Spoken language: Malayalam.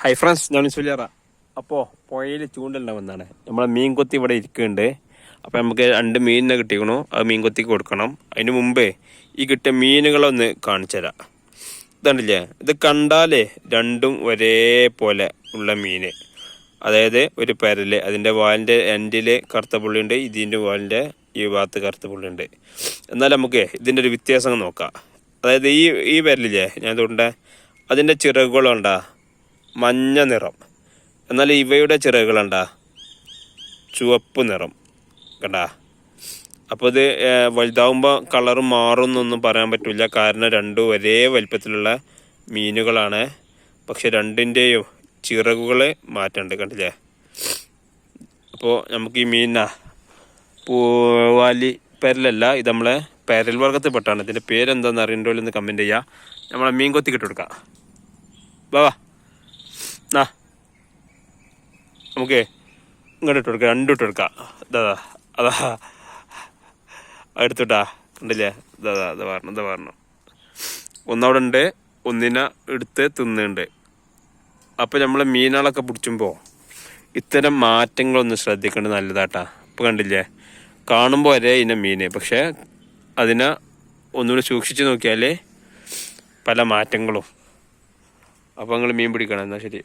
ഹൈ ഫ്രണ്ട്സ് ഞാൻ സുലിയറ അപ്പോൾ പുഴയിൽ ചൂണ്ടലുണ്ടാവുന്നതാണ്. നമ്മളെ മീൻ കൊത്തി ഇവിടെ ഇരിക്കുന്നുണ്ട്. അപ്പോൾ നമുക്ക് രണ്ട് മീനിനെ കിട്ടിക്കണു അത് മീൻ കൊത്തിക്ക് കൊടുക്കണം. അതിന് മുമ്പേ ഈ കിട്ടിയ മീനുകളൊന്ന് കാണിച്ചു തരാം. ഇതുണ്ടല്ലേ? ഇത് കണ്ടാലേ രണ്ടും ഒരേപോലെ ഉള്ള മീൻ അതായത് ഒരു പരൽ അതിന്റെ വാലിന്റെ എൻഡിൽ കറുത്ത പുള്ളിയുണ്ട് ഇതിന്റെ വാലിന്റെ ഈ ഭാഗത്ത് കറുത്ത പുള്ളിയുണ്ട്. എന്നാൽ നമുക്ക് ഇതിന്റെ ഒരു വ്യത്യാസം നോക്കാം. അതായത് ഈ ഈ പരലില്ലേ ഞാൻ തൊണ്ട അതിന്റെ ചിറകുകളുണ്ടാ? മഞ്ഞ നിറം. എന്നാൽ ഇവയുടെ ചിറകുകളുണ്ടാ ചുവപ്പ് നിറം. കണ്ടാ? അപ്പോൾ ഇത് വലുതാവുമ്പോൾ കളർ മാറുമെന്നൊന്നും പറയാൻ പറ്റില്ല കാരണം രണ്ടും ഒരേ വലിപ്പത്തിലുള്ള മീനുകളാണ്. പക്ഷെ രണ്ടിന്റെയും ചിറകുകൾ മാറ്റണ്ട്. കണ്ടില്ലേ? അപ്പോൾ നമുക്ക് ഈ മീനാ പൂവാലി പെരലല്ല ഇത് നമ്മളെ പെരൽ വർഗത്തിൽപ്പെട്ടാണ്. ഇതിന്റെ പേരെന്താണെന്ന് അറിയണ്ടോ എന്ന് കമന്റ് ചെയ്യുക നമ്മളെ മീൻ കൊത്തി കിട്ടുകൊടുക്കാം കൊടുക്കാം വാ. നാ. നമുക്ക് ഇങ്ങോട്ട് ഇട്ട് കൊടുക്കാം രണ്ടും ഇട്ട് കൊടുക്കാം. അതാ. അതാ എടുത്തിട്ടാ കണ്ടില്ലേ? ഇതാ ഇതാ, പറഞ്ഞു അതാ പറഞ്ഞു ഒന്നവിടെ ഉണ്ട് ഒന്നിനെ എടുത്ത് തിന്നുണ്ട് അപ്പോൾ നമ്മൾ മീനുകളൊക്കെ പിടിച്ചുമ്പോൾ ഇത്തരം മാറ്റങ്ങളൊന്ന് ശ്രദ്ധിക്കേണ്ടത് നല്ലതാട്ടാ. ഇപ്പോൾ കണ്ടില്ലേ? കാണുമ്പോൾ ഒരേ ഇനം മീന്. പക്ഷേ അതിനെ ഒന്നുകൂടി സൂക്ഷിച്ച് നോക്കിയാൽ പല മാറ്റങ്ങളും. അപ്പോൾ നിങ്ങൾ മീൻ പിടിക്കണം എന്നാൽ ശരി.